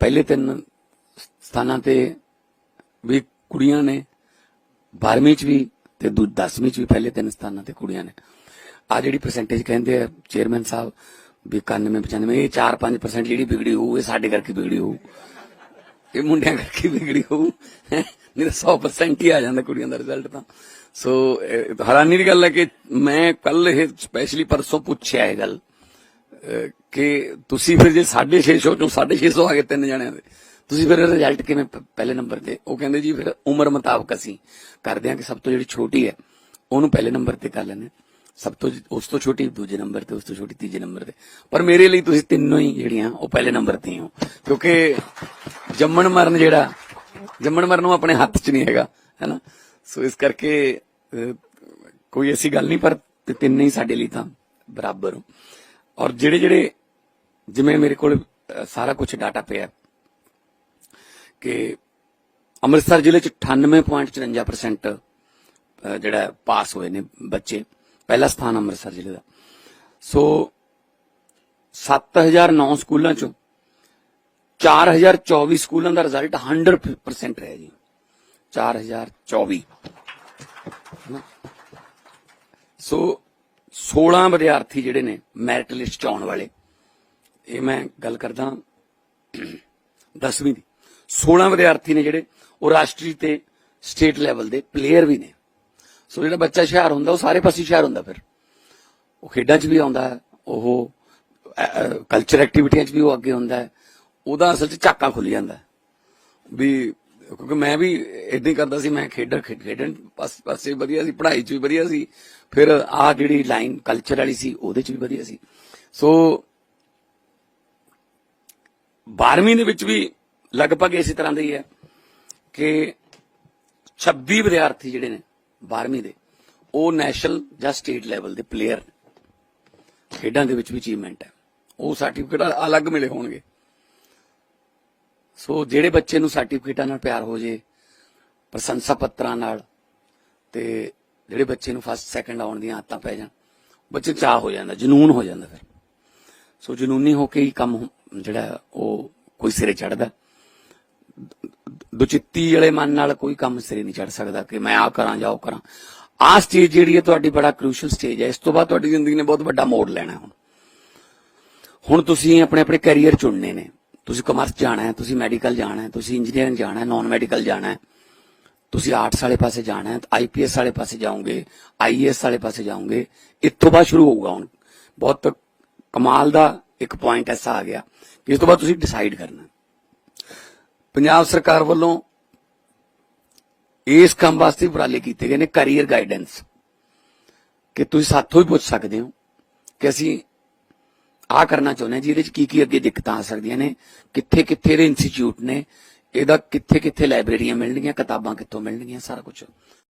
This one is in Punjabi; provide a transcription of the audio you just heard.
ਪਹਿਲੇ ਤਿੰਨ ਸਥਾਨਾਂ ਤੇ ਵੀ ਕੁੜੀਆਂ ਨੇ 12ਵੀਂ ਚ ਵੀ ਤੇ 10ਵੀਂ ਚ ਵੀ ਪਹਿਲੇ ਤਿੰਨ ਸਥਾਨਾਂ ਤੇ ਕੁੜੀਆਂ ਨੇ। ਆ ਜਿਹੜੀ ਪਰਸੈਂਟੇਜ ਕਹਿੰਦੇ ਆ ਚੇਅਰਮੈਨ ਸਾਹਿਬ ਵੀ 91 95 ਇਹ 4-5% ਜਿਹੜੀ ਵਿਗੜੀ ਹੋਊ, ਇਹ ਸਾਡੇ ਕਰਕੇ ਵਿਗੜੀ ਹੋਊ। ਇਹ ਮੁੰਡਿਆਂ ਕਰਕੇ ਵਿਗੜੀ ਹੋਊ। ਨਹੀਂ ਤਾਂ 100% ਹੀ ਆ ਜਾਂਦਾ ਕੁੜੀਆਂ ਦਾ ਰਿਜ਼ਲਟ ਤਾਂ। ਸੋ ਹੈਰਾਨੀ ਦੀ ਗੱਲ ਹੈ ਕਿ ਮੈਂ ਕੱਲ ਇਹ ਸਪੈਸ਼ਲੀ ਪਰਸੋਂ ਪੁੱਛਿਆ ਇਹ ਗੱਲ। ਕਿ ਤੁਸੀਂ ਫਿਰ ਜੇ 650 ਚੋਂ 650 ਆ ਗਏ ਤਿੰਨ ਜਣਿਆਂ ਦੇ, ਤੁਸੀਂ ਫਿਰ ਰਿਜ਼ਲਟ ਕਿਵੇਂ ਪਹਿਲੇ ਨੰਬਰ ਤੇ? ਉਹ ਕਹਿੰਦੇ ਜੀ ਫਿਰ ਉਮਰ ਮੁਤਾਬਕ ਅਸੀਂ ਕਰਦੇ ਹਾਂ ਕਿ ਸਭ ਤੋਂ ਜਿਹੜੀ ਛੋਟੀ ਹੈ, ਉਹਨੂੰ ਪਹਿਲੇ ਨੰਬਰ ਤੇ ਕਰ ਲੈਂਦੇ ਸਭ ਤੋਂ ਉਸ ਤੋਂ ਛੋਟੀ ਦੂਜੇ ਨੰਬਰ ਤੇ, ਉਸ ਤੋਂ ਛੋਟੀ ਤੀਜੇ ਨੰਬਰ ਤੇ। ਪਰ ਮੇਰੇ ਲਈ ਤੁਸੀਂ ਤਿੰਨੋਂ ਹੀ ਜਿਹੜੀਆਂ, ਉਹ ਪਹਿਲੇ ਨੰਬਰ ਤੇ ਹੋ ਕਿਉਂਕਿ ਜੰਮਣ ਮਰਨ ਜਿਹੜਾ, ਜੰਮਣ ਮਰਨ ਨੂੰ ਆਪਣੇ ਹੱਥ 'ਚ ਨਹੀਂ ਹੈਗਾ, ਹੈਨਾ? ਸੋ ਇਸ ਕਰਕੇ ਕੋਈ ਐਸੀ ਗੱਲ ਨਹੀਂ, ਪਰ ਤੇ ਤਿੰਨੇ ਹੀ ਸਾਡੇ ਲਈ ਤਾਂ ਬਰਾਬਰ ਹੋ। ਔਰ ਜਿਹੜੇ ਜਿਹੜੇ ਜਿਵੇਂ ਮੇਰੇ ਕੋਲ ਸਾਰਾ ਕੁਝ ਡਾਟਾ ਪਿਆ ਕਿ ਅੰਮ੍ਰਿਤਸਰ ਜ਼ਿਲ੍ਹੇ ਚ 98.54% ਅਹ, ਜਿਹੜਾ ਪਾਸ ਹੋਏ ਨੇ ਬੱਚੇ। ਪਹਿਲਾ ਸਥਾਨ ਅੰਮ੍ਰਿਤਸਰ ਜ਼ਿਲ੍ਹੇ ਦਾ। ਸੋ 7009 ਸਕੂਲਾਂ ਚੋਂ 4024 ਸਕੂਲਾਂ ਦਾ ਰਿਜ਼ਲਟ 100% ਰਿਹਾ ਜੀ। 4024 ਹਨਾ। ਸੋ 16 ਵਿਦਿਆਰਥੀ ਜਿਹੜੇ ਨੇ ਮੈਰਿਟ ਲਿਸਟ ਚ ਆਉਣ ਵਾਲੇ। ਇਹ ਮੈਂ ਗੱਲ ਕਰਦਾ 10ਵੀਂ ਦੀ। 16 ਵਿਦਿਆਰਥੀ ਨੇ ਜਿਹੜੇ, ਉਹ ਰਾਸ਼ਟਰੀ ਤੇ ਸਟੇਟ ਲੈਵਲ ਦੇ ਪਲੇਅਰ ਵੀ ਨੇ। ਸੋ ਜਿਹੜਾ ਬੱਚਾ ਹੁਸ਼ਿਆਰ ਹੁੰਦਾ, ਉਹ ਸਾਰੇ ਪਾਸੇ ਹੁਸ਼ਿਆਰ ਹੁੰਦਾ ਫਿਰ। ਉਹ ਖੇਡਾਂ 'ਚ ਵੀ ਆਉਂਦਾ ਉਹ ਕਲਚਰ ਐਕਟੀਵਿਟੀਆਂ 'ਚ ਵੀ ਉਹ ਅੱਗੇ ਹੁੰਦਾ ਉਹਦਾ ਅਸਲ 'ਚ ਝਾਕਾ ਖੁੱਲ ਜਾਂਦਾ ਵੀ ਕਿਉਂਕਿ ਮੈਂ ਵੀ ਇਦਾਂ ਹੀ ਕਰਦਾ ਸੀ, ਮੈਂ ਖੇਡਾਂ ਖੇਡਣ ਪਾਸ- ਪਾਸੇ ਵੀ ਵਧੀਆ ਸੀ, ਪੜ੍ਹਾਈ 'ਚ ਵੀ ਵਧੀਆ ਸੀ, ਫਿਰ ਆ ਜਿਹੜੀ ਲਾਈਨ ਕਲਚਰ ਵਾਲੀ ਸੀ, ਉਹਦੇ 'ਚ ਵੀ ਵਧੀਆ ਸੀ। ਸੋ 12ਵੀਂ ਦੇ ਵਿੱਚ ਵੀ ਲਗਭਗ ਇਸੇ ਤਰ੍ਹਾਂ ਦਾ ਹੀ ਹੈ ਕਿ 26 ਵਿਦਿਆਰਥੀ ਜਿਹੜੇ ਨੇ 12ਵੀਂ ਦੇ, ਉਹ ਨੈਸ਼ਨਲ ਜਾਂ ਸਟੇਟ ਲੈਵਲ ਦੇ ਪਲੇਅਰ ਖੇਡਾਂ ਦੇ ਵਿੱਚ ਵੀ ਅਚੀਵਮੈਂਟ ਹੈ। ਉਹ ਸਰਟੀਫਿਕੇਟ ਅਲੱਗ ਮਿਲੇ ਹੋਣਗੇ। ਸੋ ਜਿਹੜੇ ਬੱਚੇ ਨੂੰ ਸਰਟੀਫਿਕੇਟਾਂ ਨਾਲ ਪਿਆਰ ਹੋ ਜੇ, ਪ੍ਰਸ਼ੰਸਾ ਪੱਤਰਾਂ ਨਾਲ, ਤੇ ਜਿਹੜੇ ਬੱਚੇ ਨੂੰ ਫਸਟ ਸੈਕੰਡ ਆਉਣ ਦੀਆਂ ਆਦਤਾਂ ਪੈ ਜਾਣ, ਬੱਚੇ ਨੂੰ ਚਾਹ ਹੋ ਜਾਂਦਾ, ਜਨੂਨ ਹੋ ਜਾਂਦਾ ਫਿਰ। ਸੋ ਜਨੂਨੀ ਹੋ ਕੇ ਹੀ ਕੰਮ ਜਿਹੜਾ ਉਹ ਕੋਈ ਸਿਰੇ ਚੜਦਾ ਦੁਚਿੱਤੀ ਵਾਲੇ ਮਨ ਨਾਲ ਕੋਈ ਕੰਮ ਸਿਰੇ ਨਹੀਂ ਚੜ ਸਕਦਾ ਕਿ ਮੈਂ ਆ ਕਰਾਂ ਜਾਂ ਉਹ ਕਰਾਂ। ਆਹ ਸਟੇਜ ਜਿਹੜੀ ਹੈ ਤੁਹਾਡੀ ਬੜਾ ਕ੍ਰੂਸ਼ਲ ਸਟੇਜ ਹੈ। ਇਸ ਤੋਂ ਬਾਅਦ ਤੁਹਾਡੀ ਜ਼ਿੰਦਗੀ ਨੇ ਬਹੁਤ ਵੱਡਾ ਮੋੜ ਲੈਣਾ ਹੁਣ। ਹੁਣ ਤੁਸੀਂ ਆਪਣੇ ਆਪਣੇ ਕੈਰੀਅਰ ਚੁਣਨੇ ਨੇ। ਤੁਸੀਂ ਕਮਰਸ ਜਾਣਾ ਹੈ, ਤੁਸੀਂ ਮੈਡੀਕਲ ਜਾਣਾ ਹੈ, ਤੁਸੀਂ ਇੰਜੀਨੀਅਰਿੰਗ ਜਾਣਾ ਹੈ ਨਾਨ ਮੈਡੀਕਲ ਜਾਣਾ ਹੈ, ਤੁਸੀਂ ਆਰਟਸ ਵਾਲੇ ਪਾਸੇ ਜਾਣਾ ਹੈ ਆਈਪੀਐਸ ਵਾਲੇ ਪਾਸੇ ਜਾਓਗੇ ਆਈਏਐਸ ਵਾਲੇ ਪਾਸੇ ਜਾਓਗੇ, ਇੱਥੋਂ ਬਾਅਦ ਸ਼ੁਰੂ ਹੋਊਗਾ ਹੁਣ। ਬਹੁਤ ਕਮਾਲ ਦਾ ਇੱਕ ਪੁਆਇੰਟ ਐਸਾ ਆ ਗਿਆ ਕਿ ਇਸ ਤੋਂ ਬਾਅਦ ਤੁਸੀਂ ਡਿਸਾਈਡ ਕਰਨਾ ਪੰਜਾਬ ਸਰਕਾਰ ਵੱਲੋਂ ਇਸ ਕੰਮ ਵਾਸਤੇ ਉਪਰਾਲੇ ਕੀਤੇ ਗਏ ਨੇ ਕੈਰੀਅਰ ਗਾਈਡੈਂਸ ਕਿ ਤੁਸੀਂ ਸਾਥੋਂ ਹੀ ਪੁੱਛ ਸਕਦੇ ਹੋ ਕਿ ਅਸੀਂ ਆ ਕਰਨਾ ਚਾਹੁੰਦੇ ਹਾਂ ਇਹਦੇ ਚ ਕੀ ਕੀ ਅੱਗੇ ਦਿੱਕਤਾਂ ਆ ਸਕਦੀਆਂ ਨੇ ਕਿੱਥੇ ਕਿੱਥੇ ਦੇ ਇੰਸਟੀਚਿਊਟ ਨੇ, ਇਹਦਾ ਕਿੱਥੇ ਕਿੱਥੇ ਲਾਇਬ੍ਰੇਰੀਆਂ ਮਿਲਣਗੀਆਂ, ਕਿਤਾਬਾਂ ਕਿੱਥੋਂ ਮਿਲਣਗੀਆਂ, ਸਾਰਾ ਕੁਝ